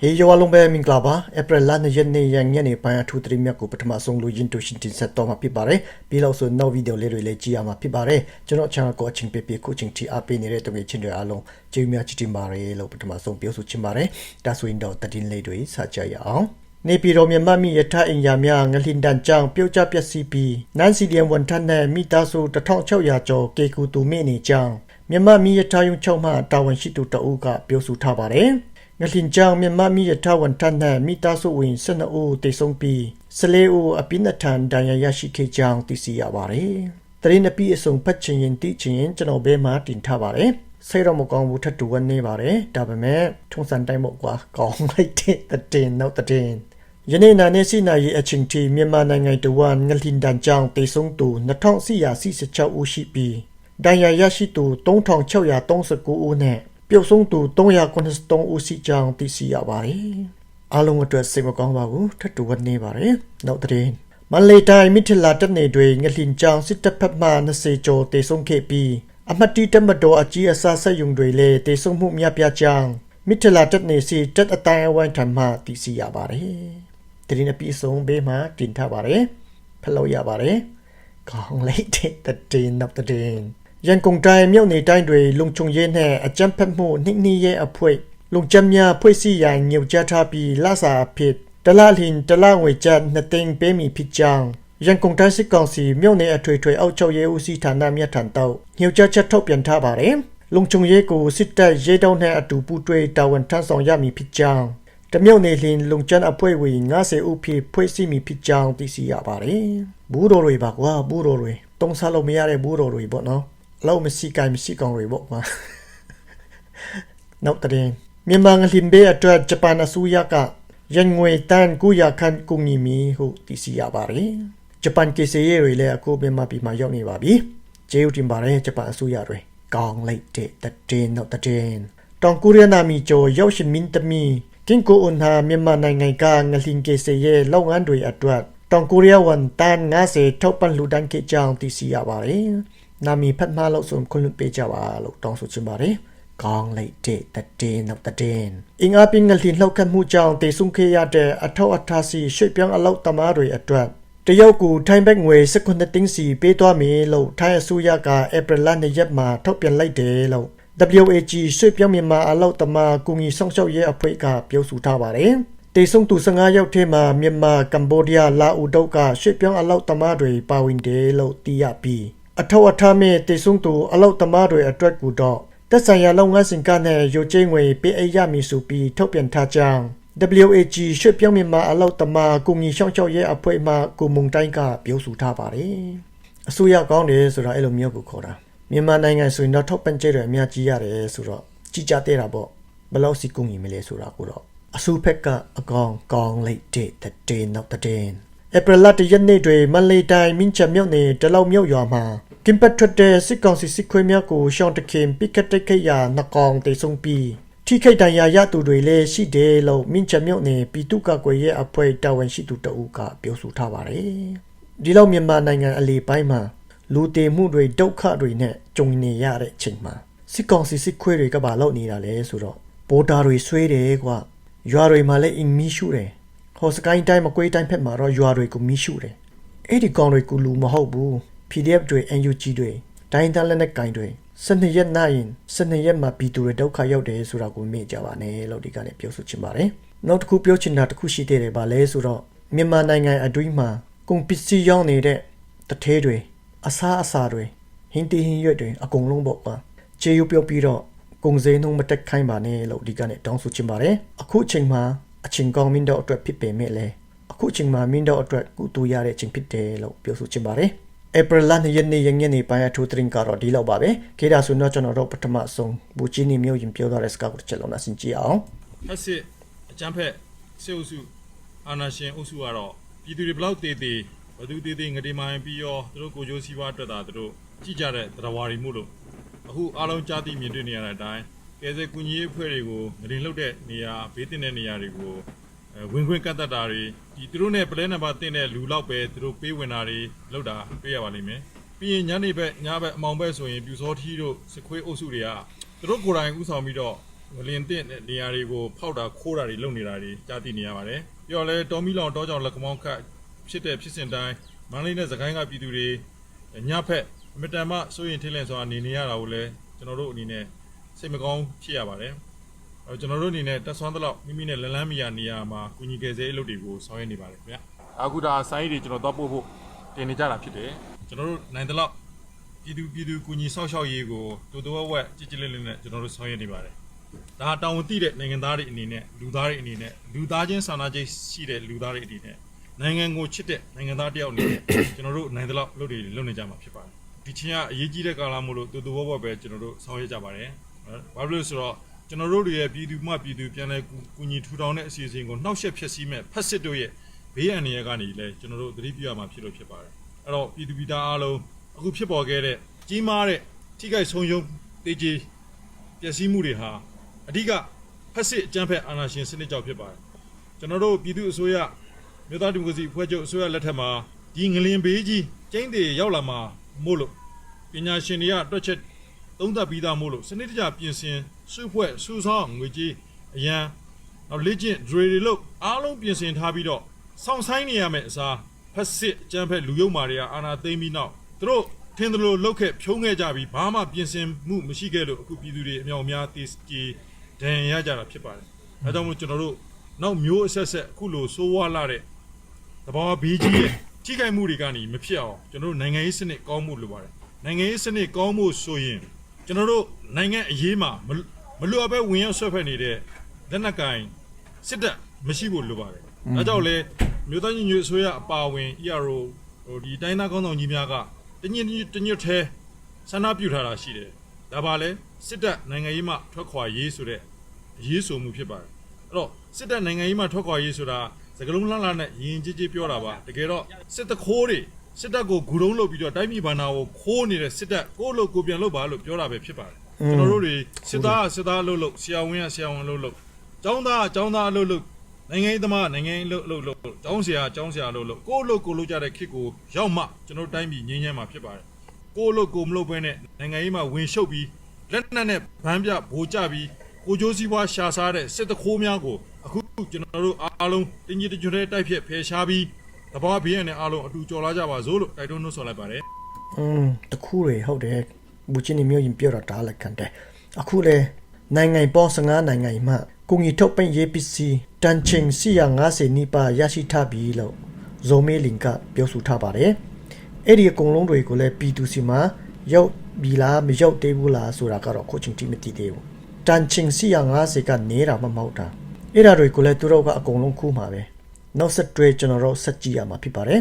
ဟေးယောလုံးပဲမင်္ဂလာပါဧပြီလ2ရက်နေ့ရညနေပိုင်းအထူးသတင်းမြတ်ကိုပထမဆုံးလိုရင်းတူရှင်တင်ဆက်တော့မှာဖြစ်ပါတယ်ပြီးလို့ဆိုနောက်ဗီဒီယိုလေးတွေလည်းကြည့်ရမှာဖြစ်ပါတယ်ကျွန်တော် channel ကိုအချင်းပြပြခုချင်းတီအားပေးနေတဲ့တငယ်ချင်းတွေအားလုံးကျေးဇူးများချစ်တင်ပါတယ်လို့ပထမဆုံးပြောဆိုချင်ပါတယ်ဒါဆိုရင်တော့တည်င်းလေးတွေစကြရအောင်နေပြည်တော်မြန်မာမိရထအင်ယာများငလင်တန်ကြောင်ပြုတ်ကျပျက်စီးပြီးနန်စီဒီယန်ဝန်ထမ်းနဲ့မိသားစု1600ကျော်ကေကူတူမိနေကြောင်းမြန်မာမိရထယုံချုပ်မှတာဝန်ရှိသူတအုပ်ကပြောဆိုထားပါတယ် ငလင်ကြောင်မြန်မာမိရထဝန်ထမ်းနဲ့မိသားစုဝင်12ဦးတေဆုံးပြီး14ဦးအပိနထန်ဒဏ်ရာရရှိခဲ့ကြောင်းသိရှိရပါတယ်။တရင်အပိအစုံဖတ်ချင်ရင်တိချင်ရင်ကျွန်တော်ဘဲမှာတင်ထားပါတယ်။စိတ်တော့မကောင်းဘူးထပ်တူဝနေပါတယ်။ဒါပေမဲ့ထုံစံတိုင်းမို့ကွာကောင်းလိုက်တဲ့တင်နောက်တင်ယနေ့နာနေစီနာရီအချင်းတီမြန်မာနိုင်ငံတဝန်ငလင်ဒန်ကြောင်တေဆုံးသူ2446ဦးရှိပြီးဒဏ်ရာရရှိသူ3639ဦးနဲ့ ပြုတ်ဆုံးသူ393ဦးရှိကြောင်းသိရှိရပါတယ်။အားလုံးအတွက်စိတ်မကောင်းပါဘူးထပ်တူဝနေပါတယ်။နောက်တဲ့မန်လေးတိုင်းမိထလာတက်နေတွေငလင်ကြောင်စစ်တပ်ဖက်မှ20ကျော်တေဆုံးခဲ့ပြီးအမတ်တီတမတော်အကြီးအစားဆက်ယုံတွေလည်းတေဆုံးမှုများပြားကြောင်းမိထလာတက်နေစီတက်အတိုင်းအဝိုင်းထံမှသိရှိရပါတယ်။တရင်အပြည့်စုံဘေးမှာတင်ထားပါတယ်။ဖလို့ရပါတယ်။ကောင်းလိုက်တဲ့တဲ့နောက်တဲ့ ရန်ကုန်တိုင်းမြို့နယ်တိုင်းတွေလုံခြုံရေးနဲ့အကြမ်းဖက်မှုနှိမ့်နှီးရဲ့အဖွဲ့လုံခြံများဖွဲ့စည်းရန်ညွှန်ကြားထားပြီးလစာအဖြစ်တလလင်တလငွေကျပ်နှစ်သိန်းပေးမည်ဖြစ်ကြောင်းရန်ကုန်တိုင်းစစ်ကောင်စီမြို့နယ်အထွေထွေအောက်ချုပ်ရေးဦးစီးဌာနမြတ်ထံတော့ညွှန်ကြားချက်ထုတ်ပြန်ထားပါတယ်လုံခြုံရေးကိုစစ်တပ်ရဲတောင်းနဲ့အတူပူးတွဲတာဝန်ထမ်းဆောင်ရမည်ဖြစ်ကြောင်းတမြုပ်နေလင်လုံချမ်းအဖွဲ့ဝင်90ဦးဖြစ်ဖွဲ့စည်းမိဖြစ်ကြောင်းသိရှိရပါတယ်။ဘူးတော်တွေပါကွာဘူးတော်တွေတုံးစားလို့မရတဲ့ဘူးတော်တွေပေါ့နော်။ လောက်မရှိကိုင်မရှိကောင်တွေပေါ့ကွာ။နောက်တဲ့မြန်မာငလင်ဘေးအတွက်ဂျပန်အစိုးရကရန်ငွေတန်900ခန့်ကူညီမည်ဟုသိရှိရပါတယ်။ဂျပန်ကေစီရဲတွေလည်းအခုမြန်မာပြည်မှာရောက်နေပါပြီ။ကျေးဇူးတင်ပါတယ်ဂျပန်အစိုးရတွေကောင်းလိုက်တဲ့တဲ့နောက်တဲ့တောင်ကိုရီးယားနာမီကျော်ရောက်ရှင်မင်းတမီကင်ကိုအွန်ဟာမြန်မာနိုင်ငံကငလင်ကေစေရဲ့လောက်ငန်းတွေအတွက်တောင်ကိုရီးယားဝန်တန်90ထောက်ပံ့လူဒန်းကိကြောင်းသိရှိရပါတယ်။ နာမီဖတ်မှလို့ဆိုခွင့်လွှတ်ပေးကြပါလို့တောင်းဆိုချင်ပါတယ်။ကောင်းလိုက်တဲ့တဲ့နောက်တဲ့အင်အားပြင်းငလင်လောက်ခတ်မှုကြောင့်တေဆုံခဲ့ရတဲ့အထောက်အထားစီရွှေ့ပြောင်းအလောက်သမားတွေအတွက်တရုတ်ကူထိုင်းဘက်ငွေ19တင်းစီပေးသွားမယ်လို့ထိုင်းအစိုးရကဧပြီလ2ရက်မှာထုတ်ပြန်လိုက်တယ်လို့ WAG ရွှေ့ပြောင်းမြန်မာအလောက်တမကူညီဆောင်ရှောက်ရေးအဖွဲ့ကပြောဆိုထားပါတယ်။တေဆုံသူ15ရောက်ထဲမှာမြန်မာကမ္ဘောဒီးယားလာအိုတုတ်ကရွှေ့ပြောင်းအလောက်တမတွေပါဝင်တယ်လို့သိရပြီး အထောက်အထားမဲ့တေဆုံသူအလောက်တမတွေအတွက်ကူတော့တက်ဆိုင်ရာလုပ်ငန်းစဉ်ကနဲ့ရုပ်ချင်းငွေပေးအပ်ရမည်ဆိုပြီးထုတ်ပြန်ထားကြောင်း WAG ရွှေ့ပြောင်းမြန်မာအလောက်တမကူညီဆောင်ရှောက်ရေးအဖွဲ့မှကိုမုံတိုင်းကပြောဆိုထားပါတယ်။အစိုးရကောင်းတယ်ဆိုတာအဲ့လိုမျိုးကိုခေါ်တာ။မြန်မာနိုင်ငံဆိုရင်တော့ထောက်ပံ့ကြေးတွေအများကြီးရတယ်ဆိုတော့ကြီးကြတဲ့တာပေါ့ဘယ်လောက်စီကူညီမလဲဆိုတာကိုတော့အစိုးဖက်ကအကောင်ကောင်းလိုက်တဲ့တဲ့နောက်တဲ့ဧပြီလတရက်နေ့တွင်မန်လေးတိုင်းမင်းချမြို့နယ်တလောက်မြို့ရွာမှာ ကင်ပတ်ထွက်တဲ့စစ်ကောင်စီစစ်ခွေးများကိုရှောင်းတခင်ပိကတ်တိတ်ခိတ်ရာနှကောင်တေဆုံးပြီးထိခိုက်ဒဏ်ရာရသူတွေလည်းရှိတယ်လို့မင်းချမြို့နယ်ပြည်သူ့ကကွယ်ရဲ့အဖွဲ့တာဝန်ရှိသူတအုပ်ကပြောဆိုထားပါတယ်ဒီလောက်မြန်မာနိုင်ငံအလေပိုင်းမှာလူတည်မှုတွေဒုက္ခတွေနဲ့ကြုံနေရတဲ့အချိန်မှာစစ်ကောင်စီစစ်ခွေးတွေကဘာလုပ်နေတာလဲဆိုတော့ဘော်ဒါတွေဆွဲတယ်ကွာရွာတွေမှာလည်းအင်မီရှူတယ်ဟောစကိုင်းတိုင်းမကွေးတိုင်းဖက်မှာတော့ရွာတွေကိုမီးရှူတယ်အဲ့ဒီကောင်တွေကလူမဟုတ်ဘူး PDF တွေ NUG တွေဒိုင်းတန်လက်နဲ့ကင်တွေ12ရက်နိုင်ရင်12ရက်မှာပြည်သူတွေဒုက္ခရောက်တယ်ဆိုတာကိုမေ့ကြပါနဲ့လို့ဒီကနေ့ပြောဆိုချင်ပါတယ်နောက်တစ်ခုပြောချင်တာတစ်ခုရှိသေးတယ်ဗာလဲဆိုတော့မြန်မာနိုင်ငံအတွင်းမှာကုန်ပစ္စည်းရောင်းနေတဲ့တထဲတွေအစားအစာတွေဟင်းတီဟင်းရွက်တွေအကုန်လုံးပေါ့ကွာခြေယူပြောပြီးတော့ကုန်စည်နှုန်းမတက်ခိုင်းပါနဲ့လို့ဒီကနေ့တောင်းဆိုချင်ပါတယ်အခုအချိန်မှာအချိန်ကောင်းမင်းတို့အတွက်ဖြစ်ပေမဲ့လည်းအခုအချိန်မှာမင်းတို့အတွက်ကုတူရတဲ့အချိန်ဖြစ်တယ်လို့ပြောဆိုချင်ပါတယ် ဧပြီလ2ရက်နေ့ရညနေပိုင်းအထူးသတင်းကတော့ဒီလောက်ပါပဲခေတာဆိုတော့ကျွန်တော်တို့ပထမဆုံးဘူချီနီမျိုးရင်ပြောထားတဲ့စကားကိုတစ်ချက်လုံးနဲ့ဆင်ကြည့်အောင်ဖက်စစ်အကြမ်းဖက်စေအုပ်စုအာဏာရှင်အုပ်စုကတော့ပြည်သူတွေဘလောက်တည်တည်ဘသူတည်တည်ငတိမိုင်းပြီးရောသူတို့ကိုကြိုးစည်းဝါးအတွက်တာသူတို့ကြည့်ကြတဲ့တရားဝါရီမှုလို့အခုအားလုံးကြားသိမြင်တွေ့နေရတဲ့အတိုင်းကဲဆယ်ကူညီရေးအဖွဲ့တွေကိုငရင်လှုပ်တဲ့နေရာဘေးတင်တဲ့နေရာတွေကိုအဲ ဝင်ခွင့်ကတ်တတ်တာတွေဒီသူတို့နဲ့ပလဲနံပါတ်တင်တဲ့လူလောက်ပဲသူတို့ပေးဝင်တာတွေလောက်တာတွေ့ရပါလိမ့်မယ်ပြီးရင်ညနေဘက်ညဘက်အမောင်ဘက်ဆိုရင်ပြူစောထီးတို့စခွေးအုပ်စုတွေကသူတို့ကိုယ်တိုင်ဥဆောင်ပြီးတော့ငလင်တဲ့နေရာတွေကိုဖောက်တာခိုးတာတွေလုပ်နေတာတွေကြားသိနေရပါတယ်ပြီးတော့လဲတော်မီလောင်တောကြောင်လက်ကမောင်းခတ်ဖြစ်တဲ့ဖြစ်စဉ်တိုင်းမန္တလေးနဲ့စကိုင်းကပြည်သူတွေညဖက်အမတန်မှစိုးရင်ထင်းလန့်စွာနေနေရတာကိုလည်းကျွန်တော်တို့အနေနဲ့စိတ်မကောင်းဖြစ်ရပါတယ်အဲ ကျွန်တော်တို့အနေနဲ့တက်ဆွမ်းသလောက်မိမိနဲ့လလန်းမီယာနေရာမှာကုညီကယ်ဆယ်ရေးလုပ်တွေကိုဆောင်ရွက်နေပါတယ်ခင်ဗျအခုဒါစိုင်းတွေကျွန်တော်တော့ပို့ဖို့တင်နေကြတာဖြစ်တယ်ကျွန်တော်တို့နိုင်သလောက်ပြည်သူပြည်သူကုညီဆောက်ရှောက်ရေးကိုတူတူဝက်ဝက်ကြည်ကြည်လေးလေးနဲ့ကျွန်တော်တို့ဆောင်ရွက်နေပါတယ်ဒါတောင်းဝန်တိတဲ့နိုင်ငံသားတွေအနေနဲ့လူသားတွေအနေနဲ့လူသားချင်းစာနာခြင်းရှိတဲ့လူသားတွေအနေနဲ့နိုင်ငံကိုချစ်တဲ့နိုင်ငံသားတယောက်အနေနဲ့ကျွန်တော်တို့နိုင်သလောက်လုပ်တွေလုပ်နေကြမှာဖြစ်ပါတယ်ဒီချင်းကအရေးကြီးတဲ့ကာလမို့လို့တူတူဝက်ဝက်ပဲကျွန်တော်တို့ဆောင်ရွက်ကြပါတယ်ဘာဖြစ်လို့ဆိုတော့ ကျွန်တော်တို့တွေရဲ့ပြည်သူမှပြည်သူပြန်လဲကူညီထူထောင်တဲ့အစီအစဉ်ကိုနှောက်ယှက်ဖျက်ဆီးမဲ့ဖက်စစ်တို့ရဲ့ဘေးအန္တရာယ်ကနေလည်းကျွန်တော်တို့သတိပြုရမှာဖြစ်လို့ဖြစ်ပါတယ်အဲ့တော့ပြည်သူပြည်သားအားလုံးအခုဖြစ်ပေါ်ခဲ့တဲ့ကြီးမားတဲ့ထိခိုက်ဆုံးယုံတေးကြီးပျက်စီးမှုတွေဟာအဓိကဖက်စစ်အကြမ်းဖက်အာဏာရှင်စနစ်ကြောင့်ဖြစ်ပါတယ်ကျွန်တော်တို့ပြည်သူအစိုးရမြို့သားဒီမိုကရေစီအဖွဲ့ချုပ်အစိုးရလက်ထက်မှာဒီငလင်ဘေးကြီးကျင်းတွေရောက်လာမှာမို့လို့ပညာရှင်တွေကတွက်ချက်သုံးသပ်ပြီးသားမို့လို့စနစ်တကျပြင်ဆင် စုဖွဲ့စုဆောင်းငွေကြီးအရန်နောက်လေ့ကျင့် drill တွေလို့အားလုံးပြင်ဆင်ထားပြီးတော့စောင့်ဆိုင်နေရမယ်အစားဖက်စစ်အကြမ်းဖက်လူယုံမာတွေကအာဏာသိမ်းပြီးနောက်သူတို့ထင်သလိုလှုပ်ခဲ့ဖြုံးခဲ့ကြပြီးဘာမှပြင်ဆင်မှုမရှိခဲ့လို့အခုပြည်သူတွေအမြောက်အများတေးကြီးဒဏ်ရာရကြတာဖြစ်ပါတယ်။အဲကြောင့်မို့ကျွန်တော်တို့နောက်မျိုးအဆက်ဆက်အခုလိုစိုးဝါလာတဲ့တဘာဝဘေးကြီးရဲ့ထိခိုက်မှုတွေကနေမဖြစ်အောင်ကျွန်တော်တို့နိုင်ငံရေးစနစ်ကောင်းမှုလိုပါတယ်။နိုင်ငံရေးစနစ်ကောင်းမှုဆိုရင်ကျွန်တော်တို့နိုင်ငံအရေးမှာ မမလွတ်ဘဲဝင်ရောက်ဆွဲဖက်နေတဲ့လက်နက်ကင်စစ်တပ်မရှိဖို့လိုပါတယ်။ဒါကြောင့်လေမြို့သားညီညွတ်အစိုးရအပါအဝင် ERO ဟိုဒီတိုင်းသားကောင်းဆောင်ကြီးများကတညစ်တညွတ်သေးဆန္ဒပြုထားတာရှိတယ်။ဒါပါလေစစ်တပ်နိုင်ငံရေးမှထွက်ခွာရေးဆိုတဲ့အရေးဆိုမှုဖြစ်ပါတယ်အဲ့တော့စစ်တပ်နိုင်ငံရေးမှာထွက်ခွာရေးဆိုတာစကလုံးလှလှနဲ့ယဉ်ကျေးကျေးပြောတာပါတကယ်တော့စစ်တခိုးတွေစစ်တပ်ကိုဂူတုံးလုပ်ပြီးတော့တိုင်းပြည်ဘန္နာကိုခိုးနေတဲ့စစ်တပ်ကိုယ့်လို့ကိုယ်ပြန်လုပ်ပါလို့ပြောတာပဲဖြစ်ပါတယ် ကျွန်တော်တို့တွေစစ်သားကစစ်သားအလုပ်လုပ်ဆရာဝန်ကဆရာဝန်အလုပ်လုပ်ကျောင်းသားကကျောင်းသားအလုပ်လုပ်နိုင်ငံရေးသမားကနိုင်ငံရေးအလုပ်လုပ်လုပ်ကျောင်းဆရာကကျောင်းဆရာအလုပ်လုပ်ကိုယ့်လို့ကိုယ်လုပ်ကြတဲ့ခေတ်ကိုရောက်မှကျွန်တော်တို့တိုင်းပြည်ငြိမ်းချမ်းမှာဖြစ်ပါတယ်ကိုယ့်လို့ကိုယ်မလုပ်ဘဲနဲ့နိုင်ငံရေးမှာဝင်ရှုပ်ပြီးလက်နက်နဲ့ဗန်းပြဗိုလ်ကြပြီးကိုကျိုးစည်းပွားရှာစားတဲ့စစ်တခိုးများကိုအခုကျွန်တော်တို့အားလုံးတင်းကြီးတကြွတဲ့တိုက်ဖြတ်ဖယ်ရှားပြီးတဘာဘေးရန်နဲ့အားလုံးအတူကြော်လာကြပါစို့လို့တိုက်တွန်းနှုတ်ဆော်လိုက်ပါတယ်อืมတခုတွေဟုတ်တယ် ဘူချင်းနေမျိုးရင်ပြောတာဒါလည်းခံတယ်အခုလေနိုင်ငံပေါ်15နိုင်ငံမှကုငီထုတ်ပင့်ရေးပစ္စည်းတန်ချင်း450နီးပါးရရှိထားပြီလို့ဇိုမေလင်ကပြောဆိုထားပါတယ်အဲ့ဒီအကုန်လုံးတွေကိုလည်း P2C မှာရောက်ပြီလားမရောက်သေးဘူးလားဆိုတာကတော့ခုချိန်ထိမသိသေးဘူးတန်ချင်း450ကနေတာမမဟုတ်တာအဲ့ဒါတွေကိုလည်းသူတို့ကအကုန်လုံးခုမှာပဲနောက်ဆက်တွဲကျွန်တော်တို့ဆက်ကြည့်ရမှာဖြစ်ပါတယ်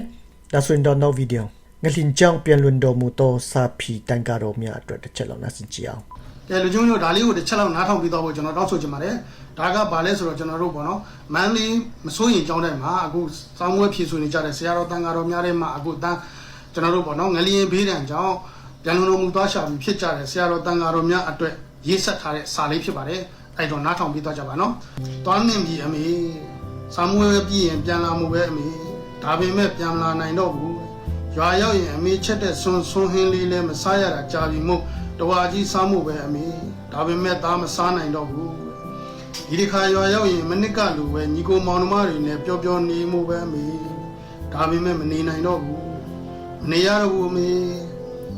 ဒါဆိုရင်တော့နောက်ဗီဒီယို ငလင်ကြောင်ပြန်လွန်တော်မူသောစာဖီတန်ကာတော်များအတွက်တစ်ချက်လောက်နားဆင်ကြည့်အောင်ကဲလူချင်းတို့ဒါလေးကိုတစ်ချက်လောက်နားထောင်ပြီးတော့ကျွန်တော်တောင်းဆိုချင်ပါတယ်ဒါကဘာလဲဆိုတော့ကျွန်တော်တို့ပေါ့နော်မန်လေးမစိုးရင်ကြောင်းတဲ့မှာအခုစောင်းဝဲဖြည့်ဆိုနေကြတဲ့ဆရာတော်တန်ဃာတော်များတဲ့မှာအခုတန်းကျွန်တော်တို့ပေါ့နော်ငလျင်ဘေးတံကြောင့်ပြန်လုံတော်မူသွားရှာပြီးဖြစ်ကြတဲ့ဆရာတော်တန်ဃာတော်များအတွက်ရေးဆက်ထားတဲ့စာလေးဖြစ်ပါတယ်အဲ့တော့နားထောင်ပြီးတော့ကြပါနော်တွားနှင်ပြီးအမေစောင်းဝဲပြီးရင်ပြန်လာမှုပဲအမေဒါပေမဲ့ပြန်မလာနိုင်တော့ဘူး ရွာရောက်ရင်အမေချက်တဲ့ဆွန်ဆွန်ဟင်းလေးလည်းမစားရတာကြာပြီမို့တဝါကြီးစားမှုပဲအမေဒါပေမဲ့သားမစားနိုင်တော့ဘူးဒီဒီခါရွာရောက်ရင်မနစ်ကလူပဲညီကိုမောင်နှမတွေနဲ့ပျော်ပျော်နေမှုပဲအမေဒါပေမဲ့မနေနိုင်တော့ဘူးမနေရတော့ဘူးအမေ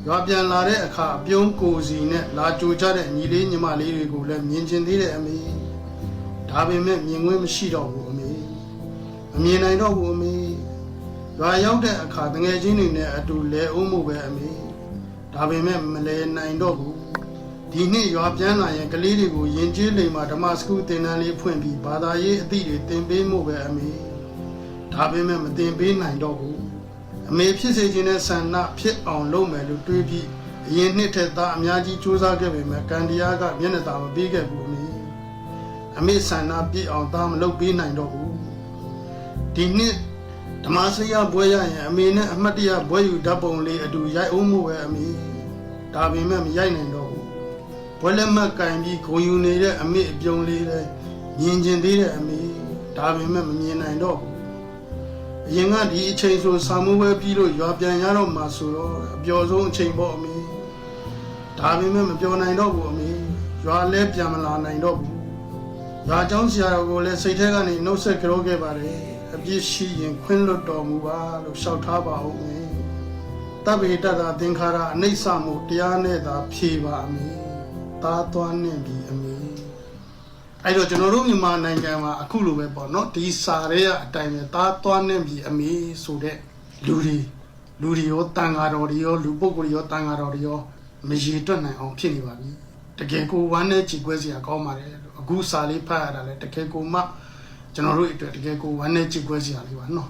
ရွာပြန်လာတဲ့အခါအပြုံးကိုစီနဲ့လာကြိုကြတဲ့ညီလေးညီမလေးတွေကိုလည်းမြင်ကျင်သေးတယ်အမေဒါပေမဲ့မြင်ခွင့်မရှိတော့ဘူးအမေမမြင်နိုင်တော့ဘူးအမေ ရွာရောက်တဲ့အခါတငယ်ချင်းတွေနဲ့အတူလဲအောင်မှုပဲအမေဒါပေမဲ့မလဲနိုင်တော့ဘူးဒီနှစ်ရွာပြန်လာရင်ကလေးတွေကိုယဉ်ကျေးလိမ်မှာဓမ္မစကူသင်တန်းလေးဖွင့်ပြီးဘာသာရေးအသည့်တွေသင်ပေးမှုပဲအမေဒါပေမဲ့မသင်ပေးနိုင်တော့ဘူးအမေဖြစ်စေခြင်းနဲ့ဆန္ဒဖြစ်အောင်လုပ်မယ်လို့တွေးပြီးအရင်နှစ်ထက်သားအများကြီးစူးစမ်းခဲ့ပေမဲ့ကံတရားကမျက်နှာသာမပေးခဲ့ဘူးအမေအမေဆန္ဒပြည့်အောင်သားမလုပ်ပေးနိုင်တော့ဘူးဒီနှစ် ဓမ္မစရိယဘွဲရရင်အမေနဲ့အမတ်တရဘွဲယူဓာတ်ပုံလေးအတူရိုက်အောင်မှုပဲအမေဒါပေမဲ့မရိုက်နိုင်တော့ဘူးဘွဲလက်မှတ်ကင်ပြီးဂုံယူနေတဲ့အမေအပြုံးလေးလဲမြင်ကျင်သေးတဲ့အမေဒါပေမဲ့မမြင်နိုင်တော့ဘူးအရင်ကဒီအချိန်ဆိုစာမိုးပဲပြီးလို့ရွာပြန်ရတော့မှဆိုတော့အပျော်ဆုံးအချိန်ပေါ့အမေဒါပေမဲ့မပြောနိုင်တော့ဘူးအမေရွာလဲပြန်မလာနိုင်တော့ဘူးရွာကျောင်းဆရာတော်ကိုလည်းစိတ်ထဲကနေနှုတ်ဆက်ကြောခဲ့ပါတယ်အ ပြစ်ရှိရင်ခွင့်လွတ်တော်မူပါလို့လျှောက်ထားပါဦးမယ်တဗ္ဗေတ္တသင်္ခါရအနိစ္စမှုတရားနဲ့သာဖြေပါအမည်သာသွားနှင့်ပြီအမည်အဲ့တော့ကျွန်တော်တို့မြန်မာနိုင်ငံမှာအခုလိုပဲပေါ့နော်ဒီစာရဲအတိုင်းပဲသာသွားနှင့်ပြီအမည်ဆိုတဲ့လူတွေလူတွေရောတန်ဃာတော်တွေရောလူပုဂ္ဂိုလ်တွေရောတန်ဃာတော်တွေရောမရေတွက်နိုင်အောင်ဖြစ်နေပါပြီတကယ်ကိုဝမ်းနဲ့ကြည်ကွဲစရာကောင်းပါတယ်အခုစာလေးဖတ်ရတာလဲတကယ်ကိုမှ ကျွန်တော်တို့အတွက်တကယ်ကိုဝမ်းနဲ့ကြည်ကွဲစရာလေးပါနော်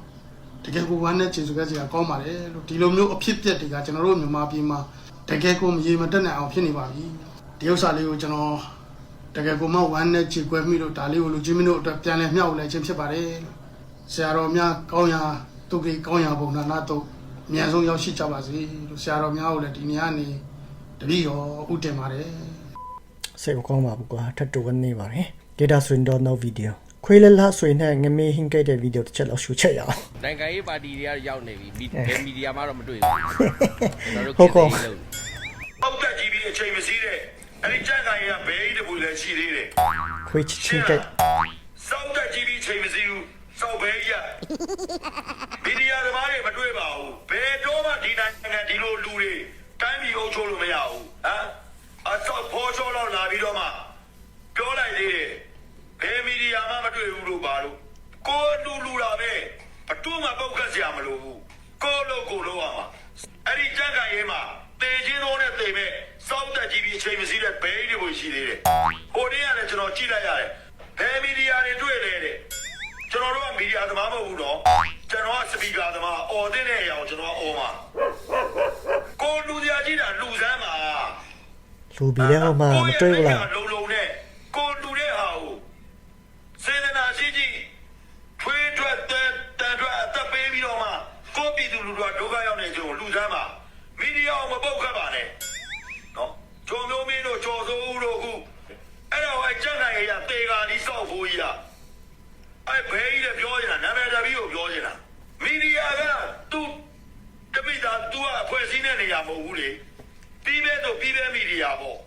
တကယ်ကိုဝမ်းနဲ့ကြည်ကွဲစရာကောင်းပါတယ်လို့ဒီလိုမျိုးအဖြစ်ပြက်တွေကကျွန်တော်တို့မြန်မာပြည်မှာတကယ်ကိုမရေမတက်နိုင်အောင်ဖြစ်နေပါပြီဒီဥစ္စာလေးကိုကျွန်တော်တကယ်ကိုမှဝမ်းနဲ့ကြည်ကွဲမိလို့ဒါလေးကိုလူချင်းမင်းတို့အတွက်ပြန်လဲမျှဝေလိုက်ခြင်းဖြစ်ပါတယ်လို့ဆရာတော်များကောင်းရာသူကြီးကောင်းရာဘုံနာနာတို့အမြန်ဆုံးရောက်ရှိကြပါစေလို့ဆရာတော်များကိုလည်းဒီနေ့ကနေတပည့်တော်ဥတင်ပါတယ်စိတ်မကောင်းပါဘူးကွာထပ်တူကနေပါတယ်ဒေတာဆွင်တော့ no video ခွေးလလဆွေနဲ့ငမေးဟင်းကိတ်တဲ့ဗီဒီယိုတစ်ချက်လောက်ရှုချက်ရအောင်နိုင်ငံရေးပါတီတွေကရောက်နေပြီမီအဲဘယ်မီဒီယာမှတော့မတွေ့ဘူးကျွန်တော်တို့ဟုတ်ကောကိစ္စကြီးလုပ်ပောက်တက်ကြီးပြီးအချိန်မစည်းတဲ့အဲ့ဒီကြက်ကန်ရဘဲကြီးတပူလည်းရှိသေးတယ်ခွေးချစ်ချင်းကိတ်စောက်တက်ကြီးပြီးအချိန်မစည်းဘူးစောက်ဘဲကြီးကမီဒီယာသမားတွေမတွေ့ပါဘူးဘယ်တော့မှဒီနိုင်ငံဒီလိုလူတွေတိုင်းပြည်အုပ်ချုပ်လို့မရဘူးဟမ်အဆောက်ဖော်ချောတော့လာပြီးတော့မှပြောလိုက်သေးတယ်ဘယ်မီဒီယာမှမတွေ့ဘူးလို့ပါလို့ကိုယ်လူလူတာပဲအတူမှပောက်ကတ်စရာမလိုဘူး ကိုယ်လို့ကိုယ်လို့ရမှာအဲ့ဒီကြက်ကန်ရဲမှာတေချင်းသောနဲ့တေမဲ့စောက်တက်ကြီးပြီးအချိန်မစည်းတဲ့ဘဲကြီးတွေရှိသေးတယ်ဟိုတည်းကလည်းကျွန်တော်ကြည့်လိုက်ရတယ်ဘယ်မီဒီယာတွေတွေ့လဲတဲ့ကျွန်တော်တို့ကမီဒီယာသမားမဟုတ်ဘူးတော့ကျွန်တော်ကစပီကာသမားအော်တဲ့အရာကိုကျွန်တော်အော်မှာကိုလူစရာကြီးတာလူစမ်းမှာလူဘီတဲ့ဟိုမှာမတွေ့ဘူးလား ကအဖွဲ့အစည်းနဲ့နေရာမဟုတ်ဘူးလေပြီးပဲတော့ပြီးပဲမီဒီယာပေါ့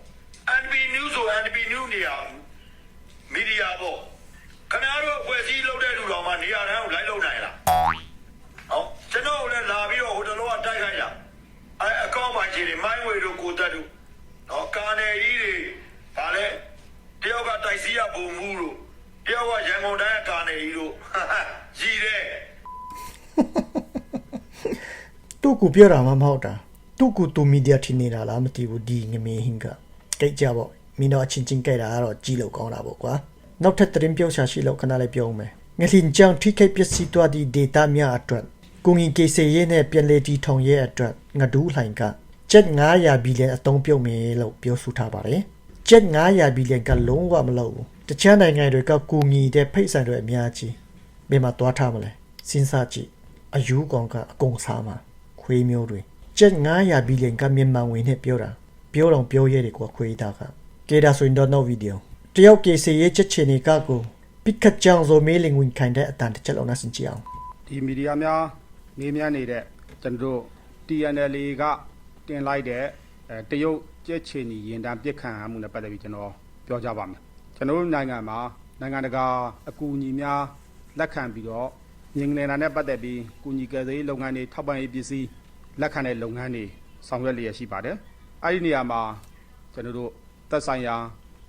NB News ဆို NB News နေရာမီဒီယာပေါ့ခင်ဗျားတို့အဖွဲ့အစည်းလုပ်တဲ့လူတော်မှနေရာတန်းကိုလိုက်လုပ်နိုင်လားဟောကျွန်တော်လည်းလာပြီးတော့ဟိုတလောကတိုက်ခိုက်တာအဲ့အကောင့်ပိုင်းကြီးတွေမိုင်းဝေတို့ကိုတက်တို့နော်ကာနယ်ကြီးတွေဗာလဲတယောက်ကတိုက်စီးရပုံမှုတို့တယောက်ကရန်ကုန်တိုင်းကကာနယ်ကြီးတို့ရည်တဲ့သူ့ကိုပြောတာမှမဟုတ်တာ သူ့ကိုသူမီဒီယာထင်နေတာလားမသိဘူးဒီငမေးဟင်းကကိတ်ကြပေါ့မင်းတော့အချင်းချင်းကြိုက်တာကတော့ကြီးလို့ကောင်းတာပေါ့ကွာနောက်ထပ်သတင်းပြောရှာရှိလို့ခဏလေးပြောဦးမယ်ငလင်ကြောင်ထိခိုက်ပျက်စီးသွားသည့်ဒေတာများအတွက်ကိုငင်ကေဆေရဲနဲ့ပြန်လေတီထောင်ရဲအတွက်ငဒူးလှိုင်ကကျက်900ဘီလီယံအသုံးပြုတ်မယ်လို့ပြောဆိုထားပါတယ်ကျက်900ဘီလီယံကလုံးဝမလို့ဘူးတခြားနိုင်ငံတွေကကိုငီတဲ့ဖိတ်ဆိုင်တွေအများကြီးဘယ်မှာတွားထားမလဲစဉ်းစားကြည့်အယူကောင်ကအကုန်စားမှာခွေးမျိုးတွေ ကျက်900ဘီလီယံကမြန်မာဝင်နဲ့ပြောတာပြောတော့ပြောရဲတယ်ကွာခွေးသားကကေဒါဆိုရင်တော့ no video တယောက်ကေဆေရဲချက်ချင်နေကကိုပိကတ်ကြောင်ဆိုမေးလင်ဝင်ခိုင်တဲ့အတန်တစ်ချက်လောက်နားစင်ကြည့်အောင်ဒီမီဒီယာများနေမြန်းနေတဲ့ကျွန်တော်တို့ TNL ကတင်လိုက်တဲ့အဲတရုတ်ကြက်ချီနီရင်တန်းပြစ်ခံရမှုနဲ့ပတ်သက်ပြီးကျွန်တော်ပြောကြပါမယ်ကျွန်တော်တို့နိုင်ငံမှာနိုင်ငံတကာအကူအညီများလက်ခံပြီးတော့မြင်နေတာနဲ့ပတ်သက်ပြီးကူညီကယ်ဆယ်ရေးလုပ်ငန်းတွေထောက်ပံ့ရေးပစ္စည်း လက်ခံတဲ့လုပ်ငန်းတွေဆောင်ရွက်လျက်ရှိပါတယ်အဲ့ဒီနေရာမှာကျွန်တော်တို့သက်ဆိုင်ရာ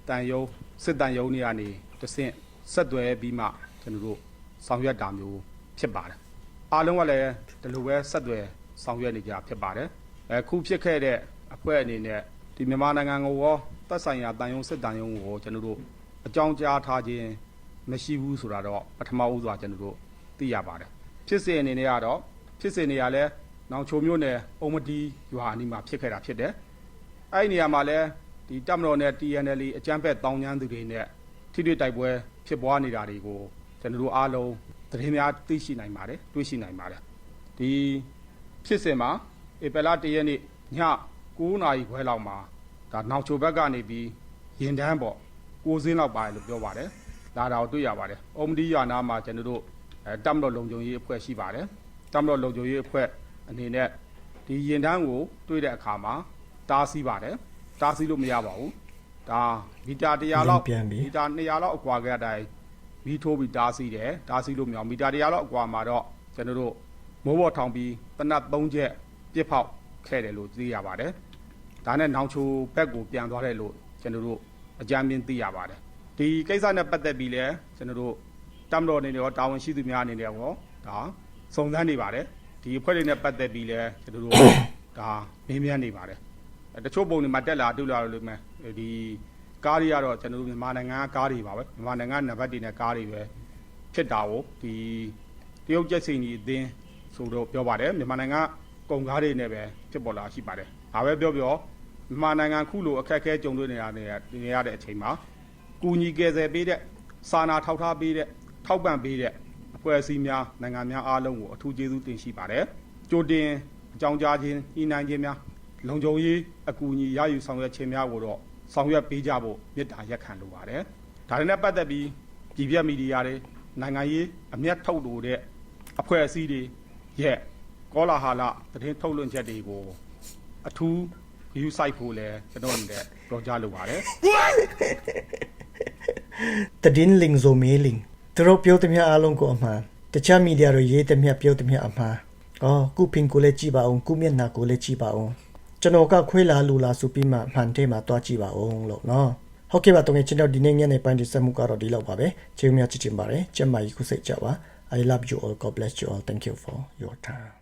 တန်ယုံစစ်တန်ယုံတွေကနေတဆင့်ဆက်သွယ်ပြီးမှကျွန်တော်တို့ဆောင်ရွက်တာမျိုးဖြစ်ပါတယ်အားလုံးကလည်းဒီလိုပဲဆက်သွယ်ဆောင်ရွက်နေကြဖြစ်ပါတယ်။အခုဖြစ်ခဲ့တဲ့အဖွဲ့အနေနဲ့ဒီမြန်မာနိုင်ငံကိုရောသက်ဆိုင်ရာတန်ယုံစစ်တန်ယုံကိုရောကျွန်တော်တို့အကြောင်းကြားထားခြင်းမရှိဘူးဆိုတာတော့ပထမဦးစွာကျွန်တော်တို့သိရပါတယ်။ဖြစ်စဉ်အနေနဲ့ကတော့ဖြစ်စဉ်နေရလဲ နောင်ချိုမျိုးနယ်အုံမတီရွာအနီးမှာဖြစ်ခဲ့တာဖြစ်တယ်။အဲ့ဒီနေရာမှာလဲဒီတပ်မတော်နဲ့ TNL အကြမ်းဖက်တောင်းကျမ်းသူတွေနဲ့ထိတွေ့တိုက်ပွဲဖြစ်ပွားနေတာတွေကိုကျွန်တော်တို့အားလုံးသတင်းများသိရှိနိုင်ပါတယ်တွေ့ရှိနိုင်ပါတယ်ဒီဖြစ်စဉ်မှာဧပြီလ၁ရက်နေ့ည9နာရီခွဲလောက်မှာဒါနောက်ချိုဘက်ကနေပြီးရင်တန်းပေါ့6စင်းလောက်ပါတယ်လို့ပြောပါတယ်လာတာကိုတွေ့ရပါတယ်အုံမဒီယာနာမှာကျွန်တော်တို့အဲတမ်မတော်လုံခြုံရေးအဖွဲ့ရှိပါတယ်တမ်မတော်လုံခြုံရေးအဖွဲ့ အနေနဲ့ဒီရင်တန်းကိုတွေ့တဲ့အခါမှာတားဆီးပါတယ်တားဆီးလို့မရပါဘူးဒါမီတာ100လောက်ပြန်ပြီမီတာ200လောက်အကွာကအတိုင်းမီထိုးပြီးတားဆီးတယ်တားဆီးလို့မရအောင်မီတာ100လောက်အကွာမှာတော့ကျွန်တော်တို့မိုးဘော်ထောင်ပြီးတနတ်3ချက်ပြစ်ဖောက်ခဲ့တယ်လို့သိရပါတယ်ဒါနဲ့နောင်ချိုဘက်ကိုပြန်သွားတယ်လို့ကျွန်တော်တို့အကြမ်းမြင်သိရပါတယ်ဒီကိစ္စနဲ့ပတ်သက်ပြီးလဲကျွန်တော်တို့တမ်တော်အနေနဲ့ရောတာဝန်ရှိသူများအနေနဲ့ရောဒါစုံစမ်းနေပါတယ် ဒီအဖွဲ့တွေနဲ့ပတ်သက်ပြီးလဲကျွန်တော်တို့ဒါမင်းမြန်းနေပါတယ်အဲတချို့ပုံတွေမှာတက်လာတူလာလို့မယ်ဒီကားတွေကတော့ကျွန်တော်တို့မြန်မာနိုင်ငံကကားတွေပါပဲမြန်မာနိုင်ငံကနံပါတ်တွေနဲ့ကားတွေပဲဖြစ်တာကိုဒီတရုတ်ကျက်စိန်ကြီးအသင်းဆိုတော့ပြောပါတယ်မြန်မာနိုင်ငံကကုန်ကားတွေနဲ့ပဲဖြစ်ပေါ်လာရှိပါတယ်။ဒါပဲပြောပြောမြန်မာနိုင်ငံခုလိုအခက်အခဲကြုံတွေ့နေရတဲ့နေရတဲ့အချိန်မှာကူညီကယ်ဆယ်ပေးတဲ့စာနာထောက်ထားပေးတဲ့ထောက်ပံ့ပေးတဲ့ အဖွဲ့အစည်းများနိုင်ငံများအားလုံးကိုအထူးကျေးဇူးတင်ရှိပါတယ်။ကြိုတင်အကြောင်းကြားခြင်းဤနိုင်ခြင်းများလုံခြုံရေးအကူအညီရယူဆောင်ရွက်ခြင်းများကိုတော့ဆောင်ရွက်ပေးကြဖို့မြစ်တာရက်ခံလိုပါတယ်။ဒါတွေနဲ့ပတ်သက်ပြီးပြည်ပြမီဒီယာတွေနိုင်ငံရေးအမျက်ထုတ်လို့တဲ့အဖွဲ့အစည်းတွေရဲ့ကောလာဟာလသတင်းထုတ်လွှင့်ချက်တွေကိုအထူး view site ဖို့လည်းကျွန်တော်အနေနဲ့ပြောကြားလိုပါတယ်တဒင်းလင်ဇိုမေးလင် သူတို့ပြောသမျှအားလုံးကိုအမှန်တခြားမီဒီယာတွေရေးသမျှပြောသမျှအမှန်အော်ကုဖင်ကိုလည်းကြည့်ပါအောင်ကုမျက်နှာကိုလည်းကြည့်ပါအောင်ကျွန်တော်ကခွေးလာလူလာဆိုပြီးမှမှန်တဲ့မှာတွားကြည့်ပါအောင်လို့နော်ဟုတ်ကဲ့ပါတော့ငယ်ကျွန်တော်ဒီနေ့ညနေပိုင်းဒီစက်မှုကတော့ဒီလောက်ပါပဲကျေးဇူးများချစ်ချင်ပါတယ်ကျမကြီးခုစိတ်ကြပါ I love you all God bless you all thank you for your time